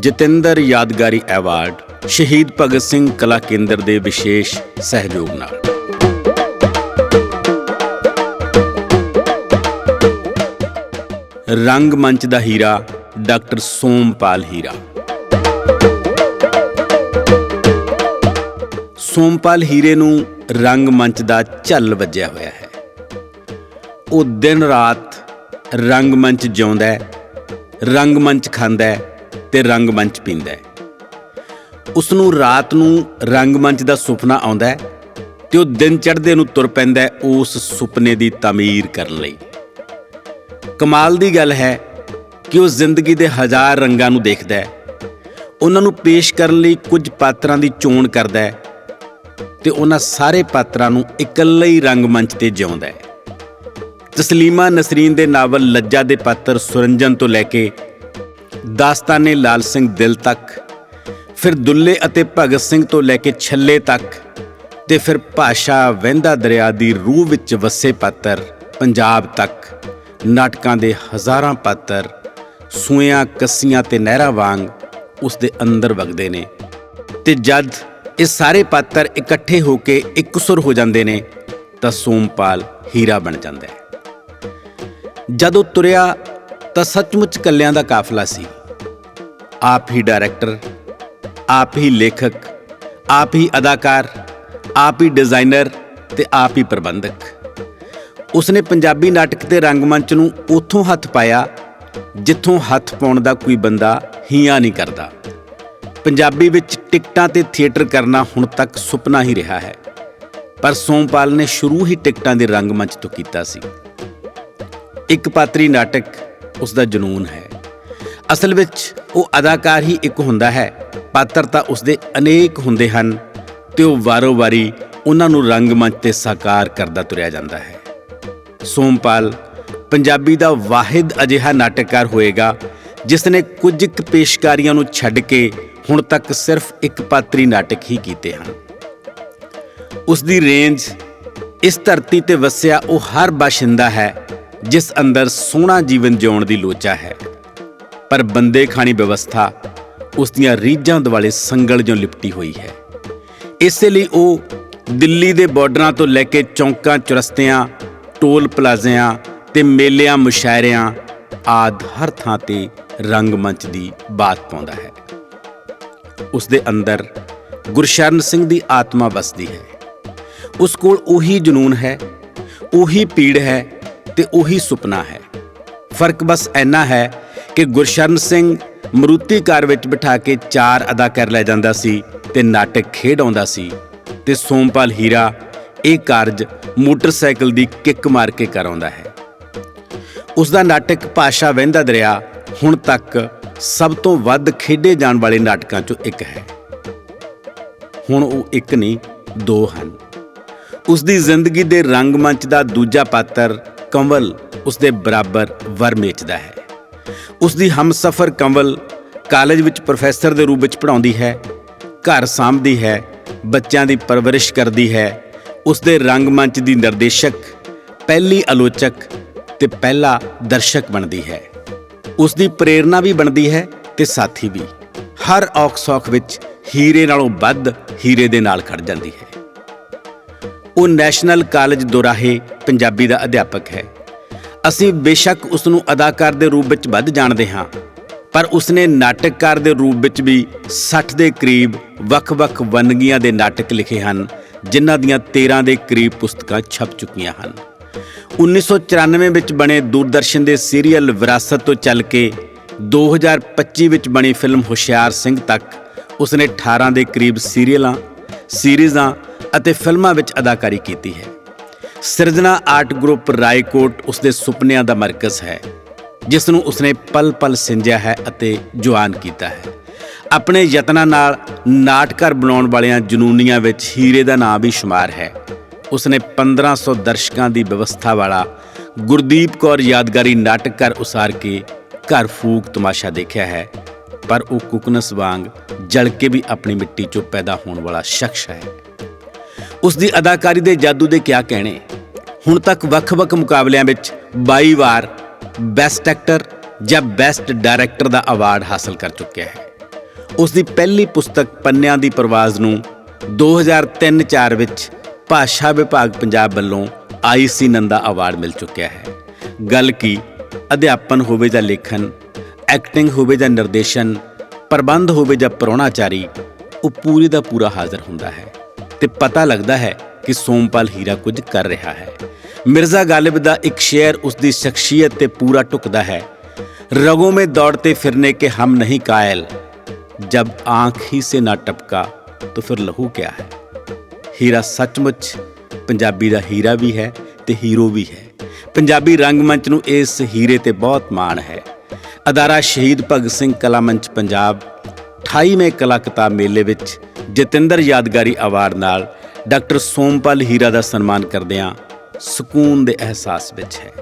ਜਤਿੰਦਰ ਯਾਦਗਾਰੀ ਐਵਾਰਡ, ਸ਼ਹੀਦ ਭਗਤ ਸਿੰਘ ਕਲਾ ਕੇਂਦਰ ਦੇ ਵਿਸ਼ੇਸ਼ ਸਹਿਯੋਗ ਨਾਲ। ਰੰਗ ਮੰਚ ਦਾ ਹੀਰਾ, ਡਾਕਟਰ ਸੋਮਪਾਲ ਹੀਰਾ। ਸੋਮਪਾਲ ਹੀਰੇ ਨੂੰ ਰੰਗ ਮੰਚ ਦਾ ਝੱਲ ਵੱਜਿਆ ਹੋਇਆ ਹੈ। ਉਹ ਦਿਨ ਰਾਤ ਰੰਗ ਮੰਚ ਜਿਉਂਦਾ ਹੈ, ਰੰਗ ਮੰਚ ਖਾਂਦਾ ਹੈ ਤੇ ਰੰਗ ਮੰਚ ਪੀਂਦਾ ਹੈ। ਉਸ ਨੂੰ ਰਾਤ ਨੂੰ ਰੰਗ ਮੰਚ ਦਾ ਸੁਪਨਾ ਆਉਂਦਾ ਹੈ ਤੇ ਉਹ ਦਿਨ ਚੜ੍ਹਦੇ ਨੂੰ ਤੁਰ ਪੈਂਦਾ ਉਸ ਸੁਪਨੇ ਦੀ ਤਾਮੀਰ ਕਰਨ ਲਈ। ਕਮਾਲ ਦੀ ਗੱਲ ਹੈ ਕਿ ਉਹ ਜ਼ਿੰਦਗੀ ਦੇ ਹਜ਼ਾਰ ਰੰਗਾਂ ਨੂੰ ਦੇਖਦਾ ਹੈ। ਉਹਨਾਂ ਨੂੰ ਪੇਸ਼ ਕਰਨ ਲਈ ਕੁਝ ਪਾਤਰਾਂ ਦੀ ਚੋਣ ਕਰਦਾ ਹੈ ਤੇ ਉਹਨਾਂ ਸਾਰੇ ਪਾਤਰਾਂ ਨੂੰ ਇਕੱਲੇ ਹੀ ਰੰਗਮੰਚ ਤੇ ਜਿਉਂਦਾ ਹੈ। ਤਸਲੀਮਾ ਨਸਰੀਨ ਦੇ ਨਾਵਲ ਲੱਜਾ ਦੇ ਪਾਤਰ ਸੁਰੰਜਨ ਤੋਂ ਲੈ ਕੇ ਦਾਸਤਾਨੇ ਲਾਲ ਸਿੰਘ ਦਿਲ ਤੱਕ, ਫਿਰ ਦੁੱਲੇ ਅਤੇ ਭਗਤ ਸਿੰਘ ਤੋਂ ਲੈ ਕੇ ਛੱਲੇ ਤੱਕ ਤੇ ਫਿਰ ਭਾਸ਼ਾ ਵਹਿੰਦਾ ਦਰਿਆ ਦੀ ਰੂਹ ਵਿੱਚ ਵਸੇ ਪਾਤਰ ਪੰਜਾਬ ਤੱਕ, ਨਾਟਕਾਂ ਦੇ ਹਜ਼ਾਰਾਂ ਪਾਤਰ ਸੂਇਆਂ ਕੱਸੀਆਂ ਤੇ ਨਹਿਰਾਂ ਵਾਂਗ ਉਸ ਦੇ ਅੰਦਰ ਵਗਦੇ ਨੇ। ਤੇ ਜਦ ਇਹ ਸਾਰੇ ਪਾਤਰ ਇਕੱਠੇ ਹੋ ਕੇ ਇੱਕ ਸੁਰ ਹੋ ਜਾਂਦੇ ਨੇ, ਤਾਂ ਸੋਮਪਾਲ ਹੀਰਾ ਬਣ ਜਾਂਦਾ ਹੈ। ਜਦੋਂ ਤੁਰਿਆ ਤਾਂ ਸੱਚਮੁੱਚ ਕੱਲਿਆਂ ਦਾ ਕਾਫਲਾ ਸੀ। ਆਪ ਹੀ ਡਾਇਰੈਕਟਰ, ਆਪ ਹੀ ਲੇਖਕ, ਆਪ ਹੀ ਅਦਾਕਾਰ, ਆਪ ਹੀ ਡਿਜ਼ਾਈਨਰ ਤੇ ਆਪ ਹੀ ਪ੍ਰਬੰਧਕ। ਉਸਨੇ ਪੰਜਾਬੀ ਨਾਟਕ ਤੇ ਰੰਗਮੰਚ ਨੂੰ ਉਥੋਂ ਹੱਥ ਪਾਇਆ, ਜਿੱਥੋਂ ਹੱਥ ਪਾਉਣ ਦਾ ਕੋਈ ਬੰਦਾ ਹੀਆਂ ਨਹੀਂ ਕਰਦਾ। ਪੰਜਾਬੀ ਵਿੱਚ ਟਿਕਟਾਂ ਤੇ ਥੀਏਟਰ ਕਰਨਾ ਹੁਣ ਤੱਕ ਸੁਪਨਾ ਹੀ ਰਿਹਾ ਹੈ। ਪਰ ਸੋਮਪਾਲ ਨੇ ਸ਼ੁਰੂ ਹੀ ਟਿਕਟਾਂ ਦੇ ਰੰਗਮੰਚ ਤੋਂ ਕੀਤਾ ਸੀ। ਇੱਕ ਪਾਤਰੀ ਨਾਟਕ ਉਸ ਦਾ ਜਨੂਨ ਹੈ। ਅਸਲ ਵਿੱਚ ਉਹ ਅਦਾਕਾਰ ਹੀ ਇੱਕ ਹੁੰਦਾ ਹੈ, ਪਾਤਰ ਤਾਂ ਉਸ ਦੇ ਅਨੇਕ ਹੁੰਦੇ ਹਨ ਤੇ ਉਹ ਵਾਰੋ-ਵਾਰੀ ਉਹਨਾਂ ਨੂੰ ਰੰਗਮੰਚ ਤੇ ਸਾਕਾਰ ਕਰਦਾ ਤੁਰਿਆ ਜਾਂਦਾ ਹੈ। ਸੋਮਪਾਲ ਪੰਜਾਬੀ ਦਾ ਵਾਹਿਦ ਅਜਿਹਾ ਨਾਟਕਕਾਰ ਹੋਏਗਾ ਜਿਸ ਨੇ ਕੁਝ ਕੁ ਪੇਸ਼ਕਾਰੀਆਂ ਨੂੰ ਛੱਡ ਕੇ ਹੁਣ ਤੱਕ ਸਿਰਫ ਇੱਕ ਪਾਤਰੀ ਨਾਟਕ ਹੀ ਕੀਤੇ ਹਨ। ਉਸ ਦੀ ਰੇਂਜ, ਇਸ ਧਰਤੀ ਤੇ ਵਸਿਆ ਉਹ ਹਰ ਬਾਸ਼ਿੰਦਾ ਹੈ ਜਿਸ ਅੰਦਰ ਸੋਹਣਾ ਜੀਵਨ ਜਿਉਣ ਦੀ ਲੋਚਾ ਹੈ। ਪਰ ਬੰਦੇ ਖਾਣੀ ਵਿਵਸਥਾ ਉਸ ਦੀਆਂ ਰੀਝਾਂ ਦੁਆਲੇ ਸੰਗਲ ਜੋ ਲਿਪਟੀ ਹੋਈ ਹੈ। ਇਸੇ ਲਈ ਉਹ ਦਿੱਲੀ ਦੇ ਬਾਰਡਰਾਂ ਤੋਂ ਲੈ ਕੇ ਚੌਂਕਾਂ, ਚੁਰਸਤਿਆਂ, ਟੋਲ ਪਲਾਜ਼ਿਆਂ ਤੇ ਮੇਲਿਆਂ, ਮੁਸ਼ਾਇਰਿਆਂ ਆਦ ਹਰ ਥਾਂ ਤੇ ਰੰਗਮੰਚ ਦੀ ਬਾਤ ਪਾਉਂਦਾ ਹੈ। ਉਸ ਦੇ ਅੰਦਰ ਗੁਰਸ਼ਰਨ ਸਿੰਘ ਦੀ ਆਤਮਾ ਵਸਦੀ ਹੈ। ਉਸ ਕੋਲ ਉਹੀ ਜਨੂਨ ਹੈ, ਉਹੀ ਪੀੜ ਹੈ ਤੇ ਉਹੀ ਸੁਪਨਾ ਹੈ। ਫ਼ਰਕ ਬਸ ਇੰਨਾ ਹੈ ਕਿ ਗੁਰਸ਼ਰਨ ਸਿੰਘ ਮਰੂਤੀ ਕਾਰ ਵਿੱਚ ਬਿਠਾ ਕੇ ਚਾਰ ਅਦਾ ਕਰ ਲੈ ਜਾਂਦਾ ਸੀ ਤੇ ਨਾਟਕ ਖੇਡ ਆਉਂਦਾ ਸੀ ਤੇ ਸੋਮਪਾਲ ਹੀਰਾ ਇਹ ਕਾਰਜ ਮੋਟਰਸਾਈਕਲ ਦੀ ਕਿੱਕ ਮਾਰ ਕੇ ਕਰਾਉਂਦਾ ਹੈ। ਉਸ ਦਾ ਨਾਟਕ ਭਾਸ਼ਾ ਵਹਿੰਦਾ ਦਰਿਆ ਹੁਣ ਤੱਕ ਸਭ ਤੋਂ ਵੱਧ ਖੇਡੇ ਜਾਣ ਵਾਲੇ ਨਾਟਕਾਂ ਚੋਂ ਇੱਕ ਹੈ। ਹੁਣ ਉਹ ਇੱਕ ਨਹੀਂ, ਦੋ ਹਨ। ਉਸ ਦੀ ਜ਼ਿੰਦਗੀ ਦੇ ਰੰਗਮੰਚ ਦਾ ਦੂਜਾ ਪਾਤਰ ਕੰਵਲ ਉਸ ਦੇ ਬਰਾਬਰ ਵਰ ਮੇਚਦਾ ਹੈ। ਉਸ ਦੀ ਹਮਸਫਰ ਕੰਵਲ ਕਾਲਜ ਵਿੱਚ ਪ੍ਰੋਫੈਸਰ ਦੇ ਰੂਪ ਵਿੱਚ ਪੜ੍ਹਾਉਂਦੀ ਹੈ, ਘਰ ਸਾਂਭਦੀ ਹੈ, ਬੱਚਿਆਂ ਦੀ ਪਰਵਰਿਸ਼ ਕਰਦੀ ਹੈ ਉਸ ਦੇ ਰੰਗਮੰਚ ਦੀ ਨਿਰਦੇਸ਼ਕ, ਪਹਿਲੀ ਆਲੋਚਕ ਤੇ ਪਹਿਲਾ ਦਰਸ਼ਕ ਬਣਦੀ ਹੈ। ਉਸ ਦੀ ਪ੍ਰੇਰਣਾ ਵੀ ਬਣਦੀ ਹੈ ਤੇ ਸਾਥੀ ਵੀ। ਹਰ ਔਖ ਸੌਖ ਵਿੱਚ ਹੀਰੇ ਨਾਲੋਂ ਵੱਧ ਹੀਰੇ ਦੇ ਨਾਲ ਖੜ ਜਾਂਦੀ ਹੈ। ਉਹ ਨੈਸ਼ਨਲ ਕਾਲਜ ਦੁਰਾਹੇ ਪੰਜਾਬੀ ਦਾ ਅਧਿਆਪਕ ਹੈ। ਅਸੀਂ ਬੇਸ਼ੱਕ ਉਸ ਨੂੰ ਅਦਾਕਾਰ ਦੇ ਰੂਪ ਵਿੱਚ ਵੱਧ ਜਾਣਦੇ ਹਾਂ, ਪਰ ਉਸਨੇ ਨਾਟਕਕਾਰ ਦੇ ਰੂਪ ਵਿੱਚ ਵੀ 60 ਦੇ ਕਰੀਬ ਵੱਖ-ਵੱਖ ਵੰਨਗੀਆਂ ਦੇ ਨਾਟਕ ਲਿਖੇ ਹਨ, ਜਿਨ੍ਹਾਂ ਦੀਆਂ 13 ਦੇ ਕਰੀਬ ਪੁਸਤਕਾਂ ਛਪ ਚੁੱਕੀਆਂ ਹਨ। 1994 ਵਿੱਚ ਬਣੇ ਦੂਰਦਰਸ਼ਨ ਦੇ ਸੀਰੀਅਲ ਵਿਰਾਸਤ ਤੋਂ ਚੱਲ ਕੇ 2025 ਵਿੱਚ ਬਣੀ ਫਿਲਮ ਹੁਸ਼ਿਆਰ ਸਿੰਘ ਤੱਕ ਉਸਨੇ 18 ਦੇ ਕਰੀਬ ਸੀਰੀਅਲਾਂ, ਸੀਰੀਜ਼ਾਂ ਅਤੇ ਫਿਲਮਾਂ ਵਿੱਚ ਅਦਾਕਾਰੀ ਕੀਤੀ ਹੈ। ਸਿਰਜਣਾ ਆਰਟ ਗਰੁੱਪ ਰਾਏਕੋਟ ਉਸਦੇ ਸੁਪਨਿਆਂ ਦਾ ਮਰਕਜ਼ ਹੈ ਜਿਸ ਨੂੰ ਉਸਨੇ ਪਲ-ਪਲ ਸਿੰਜਿਆ ਹੈ ਅਤੇ ਜਵਾਨ ਕੀਤਾ ਹੈ। ਆਪਣੇ ਯਤਨਾਂ ਨਾਲ ਨਾਟਕਰ ਬਣਾਉਣ ਵਾਲਿਆਂ ਜਨੂਨੀਆਂ ਵਿੱਚ ਹੀਰੇ ਦਾ ਨਾਮ ਵੀ ਸ਼ੁਮਾਰ ਹੈ। ਉਸਨੇ 1500 ਦਰਸ਼ਕਾਂ ਦੀ ਵਿਵਸਥਾ ਵਾਲਾ ਗੁਰਦੀਪ ਕੌਰ ਯਾਦਗਾਰੀ ਨਾਟਕ ਘਰ ਉਸਾਰ ਕੇ ਘਰ ਫੂਕ ਤਮਾਸ਼ਾ ਦੇਖਿਆ ਹੈ, ਪਰ ਉਹ ਕੁਕਨਸ ਵਾਂਗ ਜਲ ਕੇ ਵੀ ਆਪਣੀ ਮਿੱਟੀ ਚੋਂ ਪੈਦਾ ਹੋਣ ਵਾਲਾ ਸ਼ਖਸ ਹੈ। ਉਸ ਦੀ ਅਦਾਕਾਰੀ ਦੇ ਜਾਦੂ ਦੇ ਕਿਆ ਕਹਿਣੇ? ਹੁਣ ਤੱਕ ਵੱਖ-ਵੱਖ ਮੁਕਾਬਲਿਆਂ ਵਿੱਚ 22 ਵਾਰ ਬੈਸਟ ਐਕਟਰ ਜਾਂ ਬੈਸਟ ਡਾਇਰੈਕਟਰ ਦਾ ਅਵਾਰਡ ਹਾਸਲ ਕਰ ਚੁੱਕਿਆ ਹੈ। ਉਸ ਦੀ ਪਹਿਲੀ ਪੁਸਤਕ ਪੰਨਿਆਂ ਦੀ ਪ੍ਰਵਾਜ਼ ਨੂੰ 2003-4 ਵਿੱਚ ਭਾਸ਼ਾ ਵਿਭਾਗ ਪੰਜਾਬ ਵੱਲੋਂ ਆਈਸੀ ਨੰਦਾ ਅਵਾਰਡ ਮਿਲ ਚੁੱਕਿਆ ਹੈ। ਗੱਲ ਕੀ, ਅਧਿਆਪਨ ਹੋਵੇ ਜਾਂ ਲੇਖਨ, ਐਕਟਿੰਗ ਹੋਵੇ ਜਾਂ ਨਿਰਦੇਸ਼ਨ, ਪ੍ਰਬੰਧ ਹੋਵੇ ਜਾਂ ਪ੍ਰਾਹੁਣਾਚਾਰੀ ਉਹ ਪੂਰੀ ਦਾ ਪੂਰਾ ਹਾਜ਼ਰ ਹੁੰਦਾ ਹੈ। ਤੇ ਪਤਾ ਲੱਗਦਾ ਹੈ ਕਿ ਸੋਮਪਾਲ ਹੀਰਾ ਕੁਝ ਕਰ ਰਿਹਾ ਹੈ। ਮਿਰਜ਼ਾ ਗਾਲਿਬ ਦਾ ਇੱਕ ਸ਼ੇਰ ਉਸ ਦੀ ਸ਼ਖਸੀਅਤ ਤੇ ਪੂਰਾ ਟੁਕਦਾ ਹੈ। ਰਗੋਂ ਮੇ ਦੌੜਤੇ ਫਿਰਨੇ ਕੇ ਹਮ ਨਹੀਂ ਕਾਇਲ। ਜਬ ਆਂਖ ਹੀ ਸੇ ਨਾ ਟਪਕਾ, ਤੋ ਫਿਰ ਲਹੂ ਕਿਆ ਹੈ? ਹੀਰਾ ਸੱਚਮੁੱਚ ਪੰਜਾਬੀ ਦਾ ਹੀਰਾ ਵੀ ਹੈ ਤੇ ਹੀਰੋ ਵੀ ਹੈ। ਪੰਜਾਬੀ ਰੰਗਮੰਚ ਨੂੰ ਇਸ ਹੀਰੇ ਤੇ ਬਹੁਤ ਮਾਣ ਹੈ। ਅਦਾਰਾ ਸ਼ਹੀਦ ਭਗਤ ਸਿੰਘ ਕਲਾ ਮੰਚ ਪੰਜਾਬ 28ਵੇਂ ਕਲਾ ਕਿਤਾਬ ਮੇਲੇ ਵਿੱਚ ਜਤਿੰਦਰ ਯਾਦਗਾਰੀ ਅਵਾਰਡ ਨਾਲ ਡਾਕਟਰ ਸੋਮਪਾਲ ਹੀਰਾ ਦਾ ਸਨਮਾਨ ਕਰਦਿਆਂ ਸਕੂਨ ਦੇ ਅਹਿਸਾਸ ਵਿੱਚ ਹੈ।